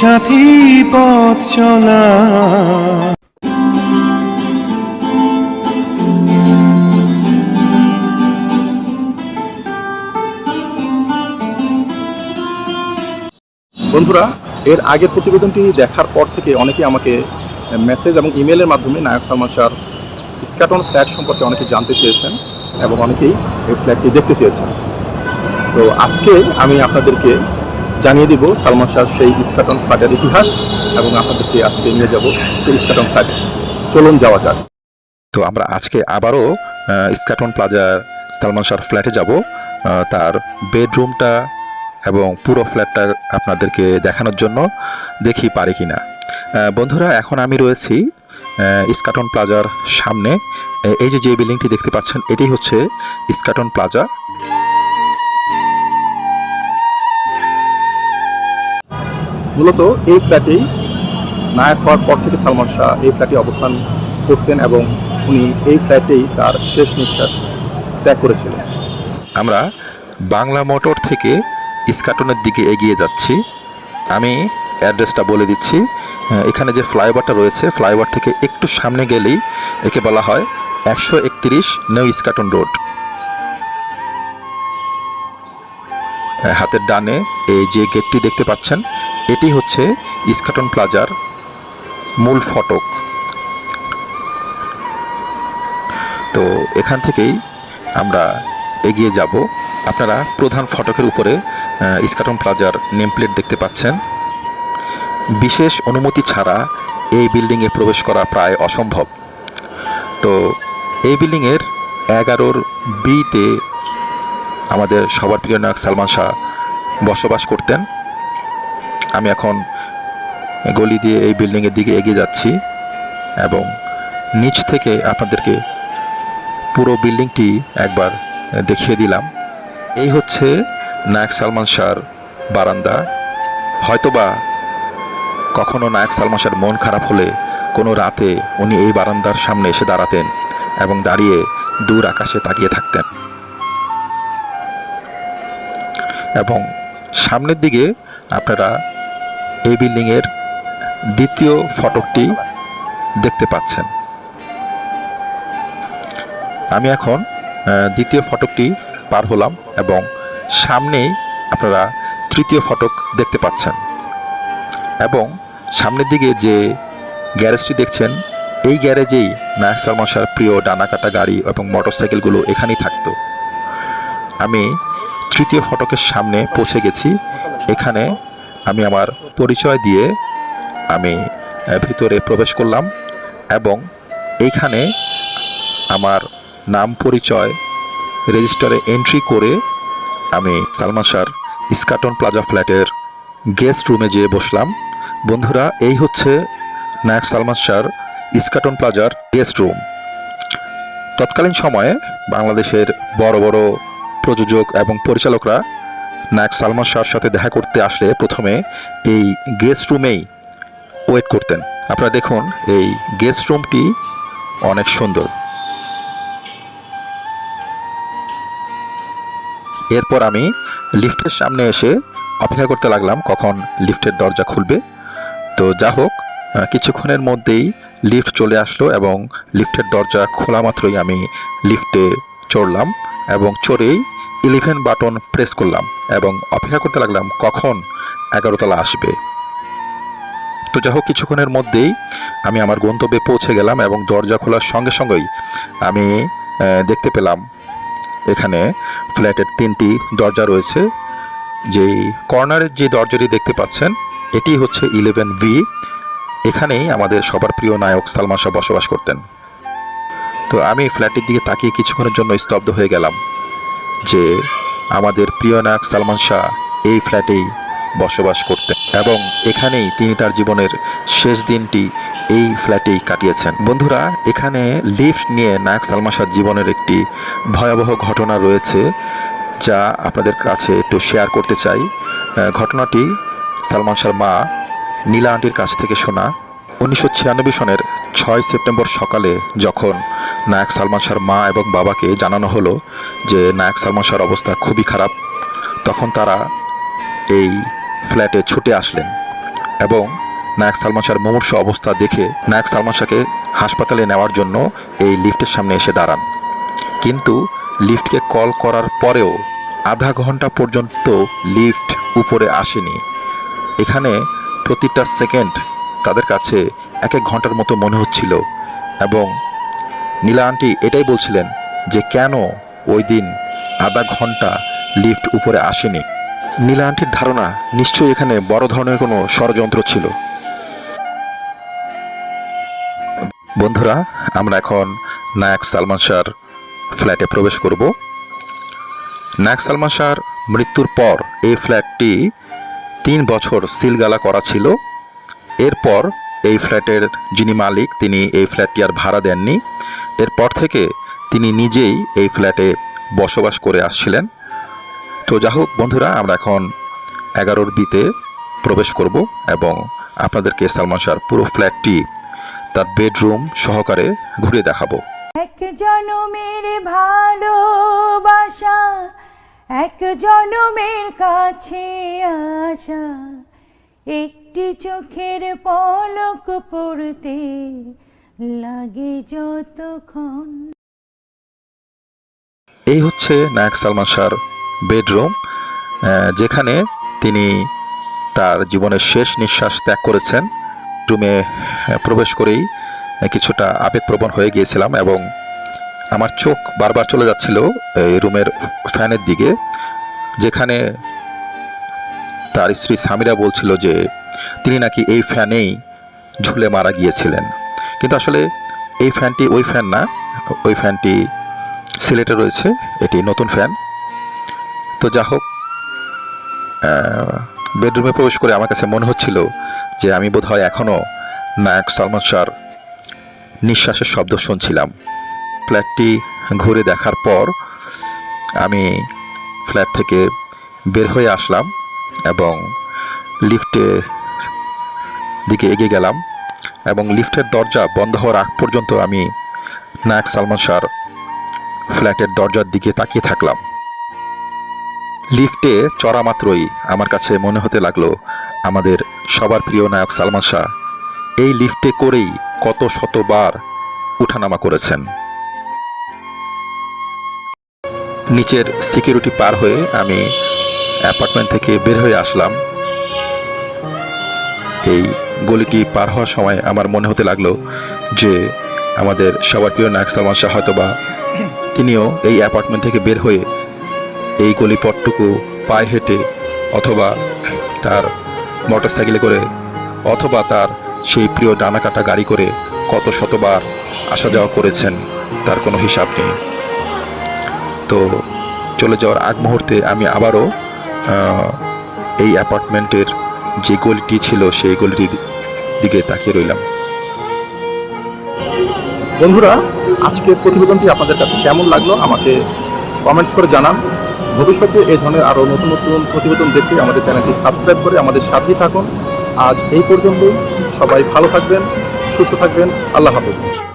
সাথী পথ চলা। বন্ধুরা, এর আগের প্রতিবেদনটি দেখার পর থেকে অনেকেই আমাকে মেসেজ এবং ইমেলের মাধ্যমে নায়ক সালমান শাহর স্কাটন ফ্ল্যাট সম্পর্কে অনেকে জানতে চেয়েছেন এবং অনেকেই এই ফ্ল্যাটটি দেখতে চেয়েছেন। তো আজকে আমি আপনাদেরকে জানিয়ে দিব সালমান শাহর সেই ইস্কাটন ফ্ল্যাটের ইতিহাস এবং আপনাদেরকে আজকে নিয়ে যাব সেই ইস্কাটন ফ্ল্যাটে চলুন যাওয়া যাক। তো আমরা আজকে আবারও ইস্কাটন প্লাজার সালমান শাহর ফ্ল্যাটে যাব। তার বেডরুমটা এবং পুরো ফ্ল্যাটটা আপনাদেরকে দেখানোর জন্য দেখি পারি কি না বন্ধুরা, এখন আমি রয়েছি ইস্কাটন প্লাজার সামনে। এই যে যে বিল্ডিংটি দেখতে পাচ্ছেন, এটি হচ্ছে ইস্কাটন প্লাজা। মূলত এই ফ্ল্যাটেই নায়ক হওয়ার পর থেকে সালমান শাহ এই ফ্ল্যাটে অবস্থান করতেন এবং উনি এই ফ্ল্যাটেই তার শেষ নিঃশ্বাস ত্যাগ করেছিলেন। আমরা বাংলা মোটর থেকে ইস্কাটনের দিকে এগিয়ে যাচ্ছি। আমি অ্যাড্রেসটা বলে দিচ্ছি। এখানে যে ফ্লাইওভারটা রয়েছে, ফ্লাইওভার থেকে একটু সামনে গেলেই একে বলা হয় একশো একত্রিশ নিউ ইস্কাটন রোড। হাতের ডানে এই যে গেটটি দেখতে পাচ্ছেন, এটি হচ্ছে ইস্কাটন প্লাজার মূল ফটক। তো এখান থেকেই আমরা এগিয়ে যাব। আপনারা প্রধান ফটকের উপরে ইস্কাটন প্লাজার নেম প্লেট দেখতে পাচ্ছেন। বিশেষ অনুমতি ছাড়া এই বিল্ডিংয়ে প্রবেশ করা প্রায় অসম্ভব। তো এই বিল্ডিংয়ের এগারোর বিতে আমাদের সবার প্রিয় নায়ক সালমান শাহ বসবাস করতেন। আমি এখন গলি দিয়ে এই বিল্ডিংয়ের দিকে এগিয়ে যাচ্ছি এবং নিচ থেকে আপনাদেরকে পুরো বিল্ডিংটি একবার দেখিয়ে দিলাম। এই হচ্ছে নায়ক সালমান শাহর বারান্দা। হয়তোবা কখনো নায়ক সালমান শাহর মন খারাপ হলে কোনো রাতে উনি এই বারান্দার সামনে এসে দাঁড়াতেন এবং দাঁড়িয়ে দূর আকাশে তাকিয়ে থাকতেন। এবং সামনের দিকে আপনারা এই বিল্ডিংয়ের দ্বিতীয় ফটকটি দেখতে পাচ্ছেন। আমি এখন দ্বিতীয় ফটকটি পার হলাম এবং সামনেই আপনারা তৃতীয় ফটক দেখতে পাচ্ছেন। এবং সামনের দিকে যে গ্যারেজটি দেখছেন, এই গ্যারেজেই নায়ক সালমান শাহর প্রিয় ডানাকাটা গাড়ি এবং মোটরসাইকেলগুলো এখানেই থাকতো। আমি তৃতীয় ফটকের সামনে পৌঁছে গেছি। এখানে আমি আমার পরিচয় দিয়ে আমি ভিতরে প্রবেশ করলাম এবং এইখানে আমার নাম পরিচয় রেজিস্টারে এন্ট্রি করে আমি সালমান শাহর ইস্কাটন প্লাজা ফ্ল্যাটের গেস্ট রুমে যেয়ে বসলাম। বন্ধুরা, এই হচ্ছে নায়ক সালমান শাহর ইস্কাটন প্লাজার গেস্ট রুম। তৎকালীন সময়ে বাংলাদেশের বড় বড় প্রযোজক এবং পরিচালকরা নায়ক সালমান শাহর সাথে দেখা করতে আসলে প্রথমে এই গেস্ট রুমেই ওয়েট করতেন। আপনারা দেখুন, এই গেস্ট রুমটি অনেক সুন্দর। এরপর আমি লিফটের সামনে এসে অপেক্ষা করতে লাগলাম, কখন লিফটের দরজা খুলবে। তো যা হোক কিছুক্ষণের মধ্যেই লিফট চলে আসলো এবং লিফটের দরজা খোলা মাত্রই আমি লিফটে চড়লাম এবং চড়েই ইলেভেন বাটন প্রেস করলাম এবং অপেক্ষা করতে লাগলাম কখন এগারোতলা আসবে। তো যাই হোক, কিছুক্ষণের মধ্যেই আমি আমার গন্তব্যে পৌঁছে গেলাম এবং দরজা খোলার সঙ্গে সঙ্গেই আমি দেখতে পেলাম এখানে ফ্ল্যাটের তিনটি দরজা রয়েছে। যেই কর্নারের যে দরজাটি দেখতে পাচ্ছেন, এটি হচ্ছে ইলেভেন ভি। এখানেই আমাদের সবার প্রিয় নায়ক সালমান শাহ বসবাস করতেন। তো আমি ফ্ল্যাটের দিকে তাকিয়ে কিছুক্ষণের জন্য স্তব্ধ হয়ে গেলাম। যে আমাদের প্রিয় নায়ক সালমান শাহ এই ফ্ল্যাটেই বসবাস করতেন এবং এখানেই তিনি তার জীবনের শেষ দিনটি এই ফ্ল্যাটেই কাটিয়েছেন। বন্ধুরা, এখানে লিফট নিয়ে নায়ক সালমান শাহ জীবনের একটি ভয়াবহ ঘটনা রয়েছে যা আপনাদের কাছে একটু শেয়ার করতে চাই। ঘটনাটি সালমান শাহর মা নীলা আন্টির কাছ থেকে শোনা। উনিশশো ছিয়ানব্বই সনের ছয় সেপ্টেম্বর সকালে যখন নায়ক সালমান শাহর মা এবং বাবাকে জানানো হলো যে নায়ক সালমান শাহর অবস্থা খুবই খারাপ। তখন তারা এই ফ্ল্যাটে ছুটে আসলেন এবং নায়ক সালমান শাহর মুমূর্ষ অবস্থা দেখে নায়ক সালমান শাহকে হাসপাতালে নেওয়ার জন্য এই লিফটের সামনে এসে দাঁড়ান। কিন্তু লিফটকে কল করার পরেও আধা ঘণ্টা পর্যন্ত লিফট উপরে আসেনি। এখানে প্রতিটা সেকেন্ড তাদের কাছে এক এক ঘণ্টার মতো মনে হচ্ছিল এবং নীলা আন্টি এটাই বলছিলেন যে কেন ওই দিন আধা ঘণ্টা লিফট উপরে আসেনি। নীলা আন্টির ধারণা নিশ্চয়ই এখানে বড় ধরনের কোনো ষড়যন্ত্র ছিল। বন্ধুরা, আমরা এখন নায়ক সালমান শাহর ফ্ল্যাটে প্রবেশ করব। নায়ক সালমান শাহর মৃত্যুর পর এই ফ্ল্যাটটি তিন বছর সিলগালা করা ছিল। এরপর এই ফ্ল্যাটের যিনি মালিক, তিনি এই ফ্ল্যাটটি আর ভাড়া দেননি। এরপর থেকে তিনি নিজেই এই ফ্ল্যাটে বসবাস করে আসছিলেন। তো যা হোক বন্ধুরা, আমরা এখন এগারোর বিতে প্রবেশ করব এবং আপনাদেরকে সালমান শাহর পুরো ফ্ল্যাটটি তার বেডরুম সহকারে ঘুরে দেখাবো। এক জনমের ভালোবাসা, এক জনমের কাছে আসা, একটি চোখের পলক পড়তে লাগে যতক্ষণ। এই হচ্ছে নায়ক সালমান শাহর বেডরুম যেখানে তিনি তার জীবনের শেষ নিঃশ্বাস ত্যাগ করেছেন। রুমে প্রবেশ করেই কিছুটা আবেগপ্রবণ হয়ে গিয়েছিলাম এবং আমার চোখ বারবার চলে যাচ্ছিল এই রুমের ফ্যানের দিকে, যেখানে তার স্ত্রী সামিরা বলছিল যে তিনি নাকি এই ফ্যানেই ঝুলে মারা গিয়েছিলেন। কিন্তু আসলে এই ফ্যানটি ওই ফ্যান না, ওই ফ্যানটি সিলেটে রয়েছে, এটি নতুন ফ্যান। তো যা হোক বেডরুমে প্রবেশ করে আমার কাছে মনে হচ্ছিল যে আমি বোধহয় এখনও নায়ক সালমান শাহর নিঃশ্বাসের শব্দ শুনছিলাম। ফ্ল্যাটটি ঘুরে দেখার পর আমি ফ্ল্যাট থেকে বের হয়ে আসলাম এবং লিফটে দিকে এগিয়ে গেলাম। এবং লিফটের দরজা বন্ধ হওয়ার আগ পর্যন্ত আমি নায়ক সালমান শাহর ফ্ল্যাটের দরজার দিকে তাকিয়ে থাকলাম। লিফটে চড়া মাত্রই আমার কাছে মনে হতে লাগল, আমাদের সবার প্রিয় নায়ক সালমান শাহ এই লিফটে করেই কত শতবার উঠানামা করেছেন। নিচের সিকিউরিটি পার হয়ে আমি অ্যাপার্টমেন্ট থেকে বের হয়ে আসলাম। এই গলিটি পার হওয়ার সময় আমার মনে হতে লাগল যে আমাদের সবার প্রিয় নায়ক সালমান শাহ হয়তোবা তিনিও এই অ্যাপার্টমেন্ট থেকে বের হয়ে এই গলিপথটুকু পায়ে হেঁটে অথবা তার মোটরসাইকেলে করে অথবা তার সেই প্রিয় ডানা কাটা গাড়ি করে কত শতবার আসা যাওয়া করেছেন, তার কোনো হিসাব নেই। তো চলে যাওয়ার আগ মুহূর্তে আমি আবারও এই অ্যাপার্টমেন্টের যে গোলটি ছিল, সেই গোলটির দিকে তাকিয়ে রইলাম। বন্ধুরা, আজকের প্রতিবেদনটি আপনাদের কাছে কেমন লাগল আমাকে কমেন্টস করে জানান। ভবিষ্যতে এই ধরনের আরও নতুন নতুন প্রতিবেদন দেখতে আমাদের চ্যানেলটি সাবস্ক্রাইব করে আমাদের সাথেই থাকুন। আজ এই পর্যন্তই। সবাই ভালো থাকবেন, সুস্থ থাকবেন। আল্লাহ হাফেজ।